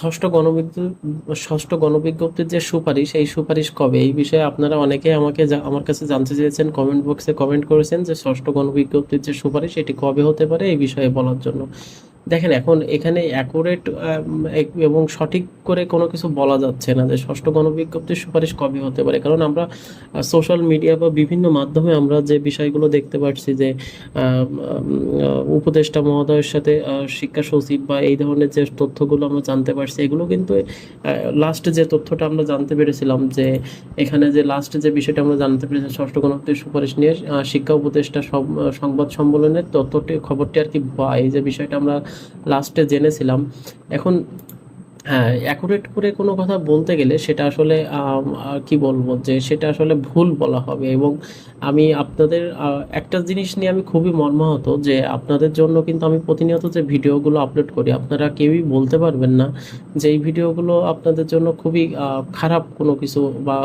ষষ্ঠ গণবিজ্ঞপ্তি ষষ্ঠ গণবিজ্ঞপ্তির যে সুপারিশ, এই সুপারিশ কবে? এই বিষয়ে আপনারা অনেকে আমাকে আমার কাছে জানতে চেয়েছেন কমেন্ট বক্সে কমেন্ট করেছেন যে ষষ্ঠ গণবিজ্ঞপ্তির যে সুপারিশ, এটি কবে হতে পারে? এই বিষয়ে বলার জন্য। দেখেন, এখন এখানে অ্যাকুরেট এবং সঠিক করে কোনো কিছু বলা যাচ্ছে না যে ষষ্ঠ গণবিজ্ঞপ্তির সুপারিশ কবে হতে পারে। কারণ আমরা সোশ্যাল মিডিয়া বা বিভিন্ন মাধ্যমে আমরা যে বিষয়গুলো দেখতে পাচ্ছি যে উপদেষ্টা মহোদয়ের সাথে শিক্ষা সচিব বা এই ধরনের যে তথ্যগুলো আমরা জানতে পারছি, এগুলো কিন্তু লাস্ট যে তথ্যটা আমরা জানতে পেরেছিলাম যে, এখানে যে লাস্ট যে বিষয়টা আমরা জানতে পেরেছি ষষ্ঠ গণবিজ্ঞপ্তির সুপারিশ নিয়ে শিক্ষা উপদেষ্টা সংবাদ সম্মেলনের তথ্যটি, খবরটি আর কি বা এই যে বিষয়টা আমরা লাস্টে জেনেছিলাম। এখন হ্যাঁ অ্যাকুরেট করে কোনো কথা বলতে গেলে সেটা আসলে কি বলব যে সেটা আসলে ভুল বলা হবে এবং আমি আপনাদের একটা জিনিস নিয়ে আমি খুবই মর্মাহত যে আপনাদের জন্য কিন্তু আমি প্রতিনিয়ত যে ভিডিওগুলো আপলোড করি, আপনারা কেউই বলতে পারবেন না যে এই ভিডিওগুলো আপনাদের জন্য খুবই খারাপ কোনো কিছু বা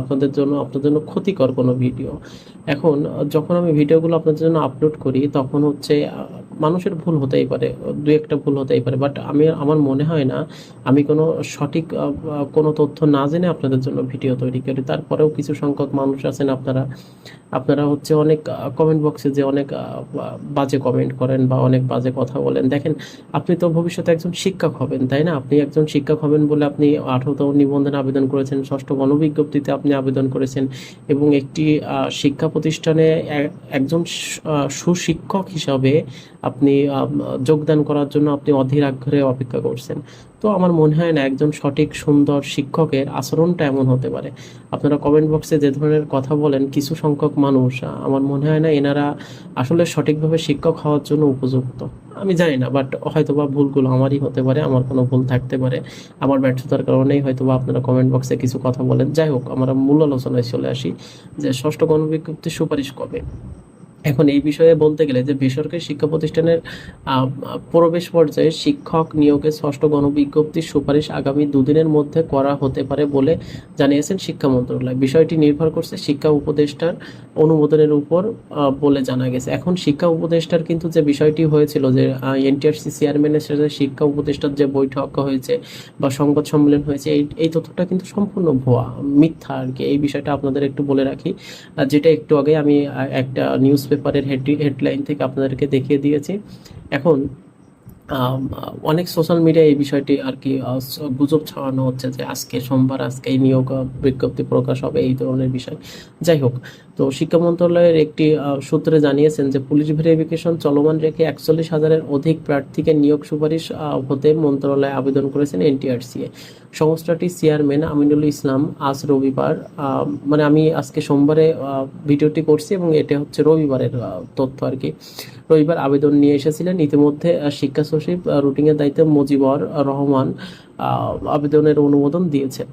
আপনাদের জন্য আপনাদের জন্য ক্ষতিকর কোনো ভিডিও। এখন, যখন আমি ভিডিওগুলো আপনাদের জন্য আপলোড করি, তখন হচ্ছে মানুষের ভুল হতেই পারে, দু একটা ভুল হতেই পারে বাট আমি, আমার মনে হয় না, আমি কোনো সঠিক কোনো তথ্য না জেনে আপনাদের জন্য ভিডিও তৈরি করি। তারপরেও কিছু সংখ্যক মানুষ আছেন, আপনারা আপনারা হচ্ছে অনেক কমেন্ট বক্সে যে অনেক বাজে কমেন্ট করেন বা অনেক বাজে কথা বলেন। দেখেন, আপনি তো ভবিষ্যতে একজন শিক্ষক হবেন, তাই না? আপনি একজন শিক্ষক হবেন বলে আপনি আঠারোতম নিবন্ধনে আবেদন করেছেন, ষষ্ঠ গণবিজ্ঞপ্তিতে আপনি আবেদন করেছেন এবং একটি শিক্ষা প্রতিষ্ঠানে একজন সুশিক্ষক হিসাবে আপনি যোগদান করার জন্য আপনি অধীর আগ্রহে অপেক্ষা করছেন। তো আমার মনে হয় না একজন সঠিক, সুন্দর শিক্ষকের আচরণটা এমন হতে পারে। আপনারা কমেন্ট বক্সে যে ধরনের কথা বলেন, কিছু সংখ্যক মানুষ আমার মনে হয় না এনারা আসলে সঠিকভাবে শিক্ষক হওয়ার জন্য উপযুক্ত। আমি জানি না বাট হয়তোবা ভুলগুলো আমারই হতে পারে, আমার কোনো ভুল থাকতে পারে। আমার ব্যর্থতার কারণেই হয়তো বা আপনারা কমেন্ট বক্সে কিছু কথা বলেন। যাই হোক, আমরা মূল আলোচনায় চলে আসি যে ষষ্ঠ গণবিজ্ঞপ্তির সুপারিশ কবে? এখন এই বিষয়ে বলতে গেলে যে বেসরকারি শিক্ষা প্রতিষ্ঠানের প্রবেশ পর্যায়ে শিক্ষক নিয়োগের ষষ্ঠ গণবিজ্ঞপ্তির সুপারিশ আগামী দুদিনের মধ্যে করা হতে পারে বলে জানিয়েছেন শিক্ষা মন্ত্রণালয়। বিষয়টি নির্ভর করছে শিক্ষা উপদেষ্টার অনুমোদনের উপর বলে জানা গেছে। এখন শিক্ষা উপদেষ্টার কিন্তু যে বিষয়টি হয়েছিল যে এনটিআরসি চেয়ারম্যানের সাথে শিক্ষা উপদেষ্টার যে বৈঠক হয়েছে বা সংবাদ সম্মেলন হয়েছে, এই এই তথ্যটা কিন্তু সম্পূর্ণ ভুয়া, মিথ্যা আর কি। এই বিষয়টা আপনাদের একটু বলে রাখি। যেটা একটু আগে আমি একটা নিউজ পেপারের হেড হেডলাইন থেকে আপনাদেরকে দেখিয়ে দিয়েছি। এখন অনেক সোশ্যাল মিডিয়ায় এই বিষয়টি আর কি গুজব ছড়ানো হচ্ছে যে আজকে সোমবার, আজকে এই নিয়োগ বিজ্ঞপ্তি প্রকাশ হবে এই ধরনের বিষয়। যাই হোক, তো শিক্ষা মন্ত্রণালয়ের একটি সূত্রে জানিয়েছেন যে পুলিশ ভেরিফিকেশন চলমান রেখে একচল্লিশ হাজারের অধিক প্রার্থীকে নিয়োগ সুপারিশ হতে মন্ত্রণালয়ে আবেদন করেছেন এনটিআরসিএ। সংস্থাটির চেয়ারম্যান আমিনুল ইসলাম আজ রবিবার মানে আমি আজকে সোমবারে ভিডিওটি করছি এবং এটা হচ্ছে রবিবারের তথ্য আর কি। রবিবার আবেদন নিয়ে এসেছিলেন। ইতিমধ্যে শিক্ষা সচিব আহ, রুটিনের দায়িত্বে মুজিবর রহমান আবেদনের অনুমোদন দিয়েছেন।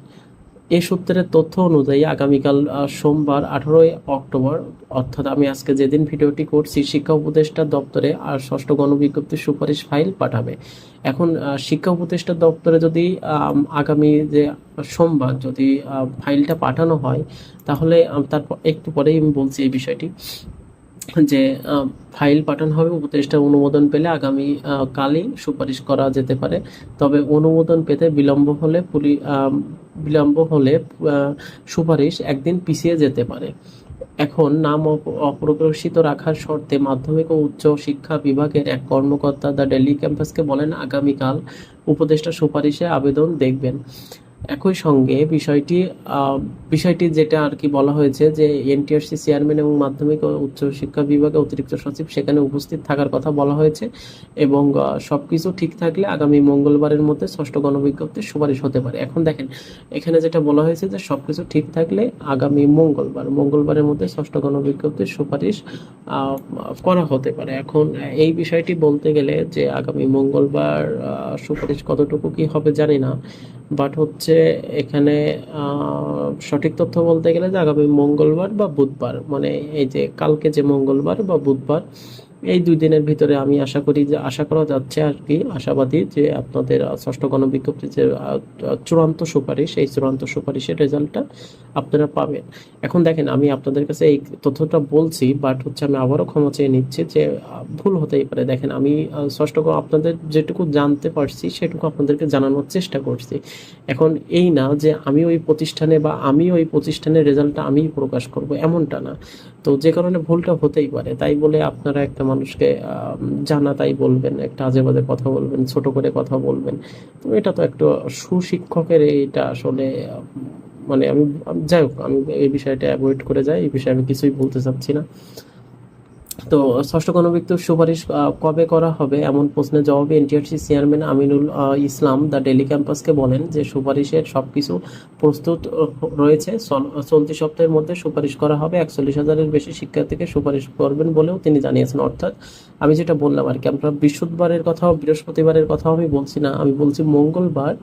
এই সূত্রের তথ্য অনুযায়ী আগামীকাল সোমবার আঠারোই অক্টোবর অর্থাৎ আমি আজকে যেদিন ভিডিওটি করছি শিক্ষা উপদেষ্টা দপ্তরে আর ষষ্ঠ গণবিজ্ঞপ্তির সুপারিশ ফাইল পাঠাবে। এখন শিক্ষা উপদেষ্টা দপ্তরে যদি আগামী যে সোমবার যদি ফাইলটা পাঠানো হয় তাহলে তারপর একটু পরেই আমি বলছি এই বিষয়টি। যে ফাইল পাঠানো হবে, উপদেষ্টা অনুমোদন পেলে আগামী কালই সুপারিশ করা যেতে পারে। তবে অনুমোদন পেতে বিলম্ব হলে পুলি বিলম্ব হলে সুপারিশ একদিন পিছিয়ে যেতে পারে। এখন নাম অপ- অপ্রকাশিত রাখার শর্তে মাধ্যমিক ও উচ্চ শিক্ষা বিভাগের এক কর্মকর্তা দ্য ডেলি ক্যাম্পাসকে বলেন, আগামীকাল উপদেষ্টা সুপারিশে আবেদন দেখবেন। একই সঙ্গে বিষয়টি বিষয়টি যেটা আর কি বলা হয়েছে যে এনটিআরসি চেয়ারম্যান এবং মাধ্যমিক ও উচ্চ শিক্ষা বিভাগের অতিরিক্ত সচিব সেখানে উপস্থিত থাকার কথা বলা হয়েছে এবং সব কিছু ঠিক থাকলে আগামী মঙ্গলবারের মধ্যে ষষ্ঠ গণবিজ্ঞপ্তির সুপারিশ হতে পারে। এখন দেখেন, এখানে যেটা বলা হয়েছে যে সব কিছু ঠিক থাকলে আগামী মঙ্গলবার, মঙ্গলবারের মধ্যে ষষ্ঠ গণবিজ্ঞপ্তির সুপারিশ করা হতে পারে। এখন এই বিষয়টি বলতে গেলে যে আগামী মঙ্গলবার সুপারিশ কতটুকু কি হবে জানি না, বাট হচ্ছে এখানে সঠিক তথ্য বলতে গেলে যে আগামী মঙ্গলবার বা বুধবার মানে এই যে কালকে যে মঙ্গলবার বা বুধবার এই দুই দিনের ভিতরে আমি আশা করি যে, আশা করা যাচ্ছে আর কি, আশাবাদী যে আপনাদের ষষ্ঠ গণবিজ্ঞপ্তির যে চূড়ান্ত সুপারিশ, এই চূড়ান্ত সুপারিশের রেজাল্টটা আপনারা পাবেন। এখন দেখেন, আমি আপনাদের কাছে এই তথ্যটা বলছি বাট হচ্ছে আমি আবারও ক্ষমা চেয়ে নিচ্ছি যে ভুল হতেই পারে। দেখেন, আমি ষষ্ঠ আপনাদের যেটুকু জানতে পারছি, সেটুকু আপনাদেরকে জানানোর চেষ্টা করছি। এখন এই না যে, আমি ওই প্রতিষ্ঠানে বা আমি ওই প্রতিষ্ঠানের রেজাল্টটা আমিই প্রকাশ করব, এমনটা না। তো যে কারণে ভুলটা হতেই পারে। তাই বলে আপনারা একটা মানুষকে জানা তাই বলবেন, একটা আজে বাজে কথা বলবেন, ছোট করে কথা বলবেন। তো এটা তো একটা সুশিক্ষকের এটা আসলে মানে আমি- যাই হোক, আমি এই বিষয়টা অ্যাভয়েড করে যাই, এই বিষয়ে আমি কিছুই বলতে চাচ্ছি না। তো ষষ্ঠ গণবিজ্ঞপ্তির সুপারিশ কবে করা হবে এমন প্রশ্নের জবাবে NTRC chairman Aminul Islam the daily ক্যাম্পাসকে বলেন যে সুপারিশের সবকিছু প্রস্তুত রয়েছে। চলতি সপ্তাহের মধ্যে সুপারিশ করা হবে। একচল্লিশ হাজারের বেশি শিক্ষার্থীকে সুপারিশ করবেন বলেও তিনি জানিয়েছেন। অর্থাৎ আমি যেটা বললাম আর কি, আমরা বৃহস্পতিবারের কথাও বৃহস্পতিবারের কথাও আমি বলছি না, আমি বলছি মঙ্গলবার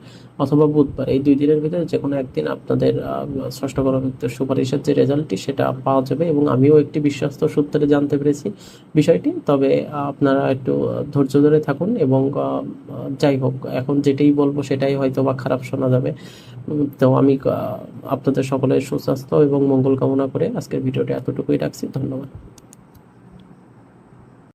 অথবা বুধবার। এই দুই দিনের ভিতরে যে কোনো একদিন আপনাদের ষষ্ঠ গণবিজ্ঞপ্তির সুপারিশের যে রেজাল্টটি সেটা পাওয়া যাবে এবং আমিও একটি বিশ্বস্ত সূত্রে জানতে পেরেছি বিষয়টি। তবে আপনারা একটু ধৈর্য ধরে থাকুন এবং যাই হোক, এখন যেটাই বলব সেটাই হয়তো বা খারাপ শোনা যাবে। তো আমি আপনাদের সকলের সুস্বাস্থ্য এবং মঙ্গল কামনা করে আজকের ভিডিওটি এতটুকুই রাখছি। ধন্যবাদ।